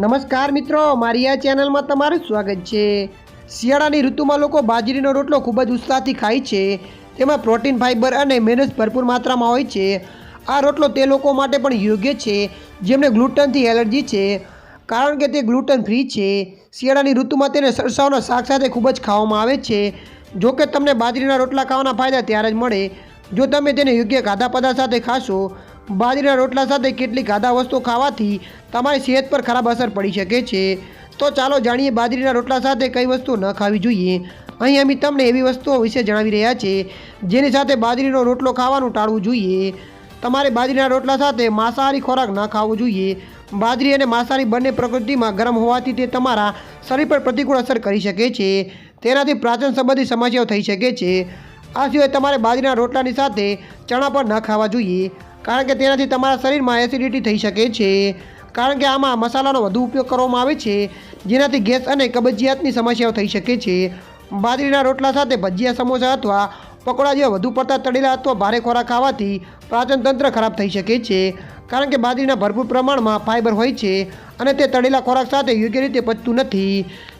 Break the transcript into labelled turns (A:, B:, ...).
A: નમસ્કાર મિત્રો, મારી આ ચેનલમાં તમારું સ્વાગત છે. શિયાળાની ઋતુમાં લોકો બાજરીનો રોટલો ખૂબ જ ઉત્સાહથી ખાય છે. તેમાં પ્રોટીન ફાઇબર અને મેનસ ભરપૂર માત્રામાં હોય છે. આ રોટલો તે લોકો માટે પણ યોગ્ય છે, જેમને ગ્લુટનથી એલર્જી છે. કારણ કે તે ગ્લુટન ફ્રી છે. શિયાળાની ઋતુમાં તેને સરસાવના શાક સાથે ખૂબ જ ખાવામાં આવે છે. જો કે તમને બાજરીના રોટલા ખાવાના ફાયદા ત્યારે જ મળે. જો તમે તેને યોગ્ય ખાધા પદાર્થ સાથે ખાશો બાજરીના રોટલા સાથે કેટલીક ખાધા વસ્તુઓ ખાવાથી તમારી સેહત પર ખરાબ અસર પડી શકે છે. તો ચાલો જાણીએ બાજરીના રોટલા સાથે કઈ વસ્તુ ન ખાવી જોઈએ. અહીં અમે તમને એવી વસ્તુઓ વિશે જણાવી રહ્યા છે, જેની સાથે બાજરીનો રોટલો ખાવાનું ટાળવું જોઈએ. તમારે બાજરીના રોટલા સાથે માંસાહારી ખોરાક ન ખાવો જોઈએ. બાજરી અને માંસાહારી બંને પ્રકૃતિમાં ગરમ હોવાથી તે તમારા શરીર પર પ્રતિકૂળ અસર કરી શકે છે. તેનાથી પ્રાચન સંબંધી સમસ્યાઓ થઈ શકે છે. આ સિવાય તમારે બાજરીના રોટલાની સાથે ચણા પણ ન ખાવા જોઈએ, કારણ કે તેનાથી તમારા શરીરમાં એસિડિટી થઈ શકે છે. કારણ કે આમાં મસાલાનો વધુ ઉપયોગ કરવામાં આવે છે, જેનાથી ગેસ અને કબજિયાતની સમસ્યાઓ થઈ શકે છે. બાજરીના રોટલા સાથે ભજીયા, સમોસા અથવા પકોડા જેવા વધુ પડતા તળેલા અથવા ભારે ખોરાક ખાવાથી પાચન તંત્ર ખરાબ થઈ શકે છે, કારણ કે બાજરીના ભરપૂર પ્રમાણમાં ફાઇબર હોય છે અને તે તળેલા ખોરાક સાથે યોગ્ય રીતે પચતું નથી.